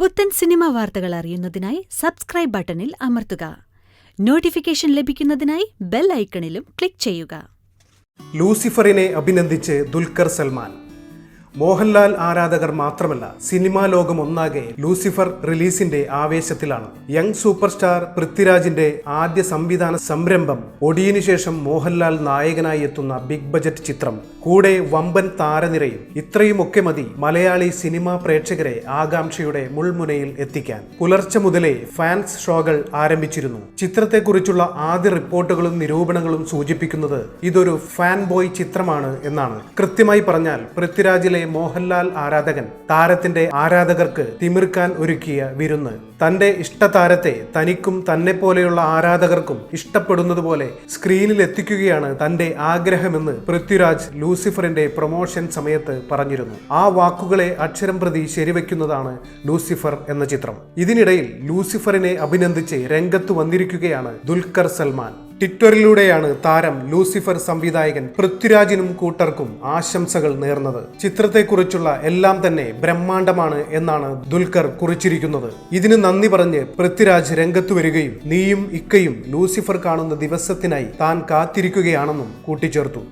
പുത്തൻ സിനിമ വാർത്തകൾ അറിയുന്നതിനായി സബ്സ്ക്രൈബ് ബട്ടണിൽ അമർത്തുക. നോട്ടിഫിക്കേഷൻ ലഭിക്കുന്നതിനായി ബെൽ ഐക്കണിലും ക്ലിക്ക് ചെയ്യുക. ലൂസിഫറിനെ അഭിനന്ദിച്ച് ദുൽഖർ സൽമാൻ. മോഹൻലാൽ ആരാധകർ മാത്രമല്ല സിനിമാ ലോകം ഒന്നാകെ ലൂസിഫർ റിലീസിന്റെ ആവേശത്തിലാണ്. യങ് സൂപ്പർ സ്റ്റാർ പൃഥ്വിരാജിന്റെ ആദ്യ സംവിധാന സംരംഭം ഒടിയനു ശേഷം മോഹൻലാൽ നായകനായി എത്തുന്ന ബിഗ് ബജറ്റ് ചിത്രം. കൂടെ വമ്പൻ താരനിരയും ഇത്രയുമൊക്കെ മതി മലയാളി സിനിമാ പ്രേക്ഷകരെ ആകാംക്ഷയുടെ മുൾമുനയിൽ എത്തിക്കാൻ. പുലർച്ചെ മുതലേ ഫാൻസ് ഷോകൾ ആരംഭിച്ചിരുന്നു. ചിത്രത്തെക്കുറിച്ചുള്ള ആദ്യ റിപ്പോർട്ടുകളും നിരൂപണങ്ങളും സൂചിപ്പിക്കുന്നത് ഇതൊരു ഫാൻ ബോയ് ചിത്രമാണ് എന്നാണ്. കൃത്യമായി പറഞ്ഞാൽ പൃഥ്വിരാജിലെ മോഹൻലാൽ ആരാധകൻ താരത്തിന്റെ ആരാധകർക്ക് തിമിർക്കാൻ ഒരുക്കിയ വിരുന്ന്. തന്റെ ഇഷ്ടതാരത്തെ തനിക്കും തന്നെ പോലെയുള്ള ആരാധകർക്കും ഇഷ്ടപ്പെടുന്നതുപോലെ സ്ക്രീനിൽ എത്തിക്കുകയാണ് തന്റെ ആഗ്രഹമെന്ന് പൃഥ്വിരാജ് ലൂസിഫറിന്റെ പ്രൊമോഷൻ സമയത്ത് പറഞ്ഞിരുന്നു. ആ വാക്കുകളെ അക്ഷരം പ്രതി ശരിവെക്കുന്നതാണ് ലൂസിഫർ എന്ന ചിത്രം. ഇതിനിടയിൽ ലൂസിഫറിനെ അഭിനന്ദിച്ച് രംഗത്ത് വന്നിരിക്കുകയാണ് ദുൽഖർ സൽമാൻ. ട്വിറ്ററിലൂടെയാണ് താരം ലൂസിഫർ സംവിധായകൻ പൃഥ്വിരാജിനും കൂട്ടർക്കും ആശംസകൾ നേർന്നത്. ചിത്രത്തെക്കുറിച്ചുള്ള എല്ലാം തന്നെ ബ്രഹ്മാണ്ടമാണ് എന്നാണ് ദുൽഖർ കുറിച്ചിരിക്കുന്നത്. ഇതിന് നന്ദി പറഞ്ഞ് പൃഥ്വിരാജ് രംഗത്ത് വരികയും നീയും ഇക്കയും ലൂസിഫർ കാണുന്ന ദിവസത്തിനായി താൻ കാത്തിരിക്കുകയാണെന്നും കൂട്ടിച്ചേർത്തു.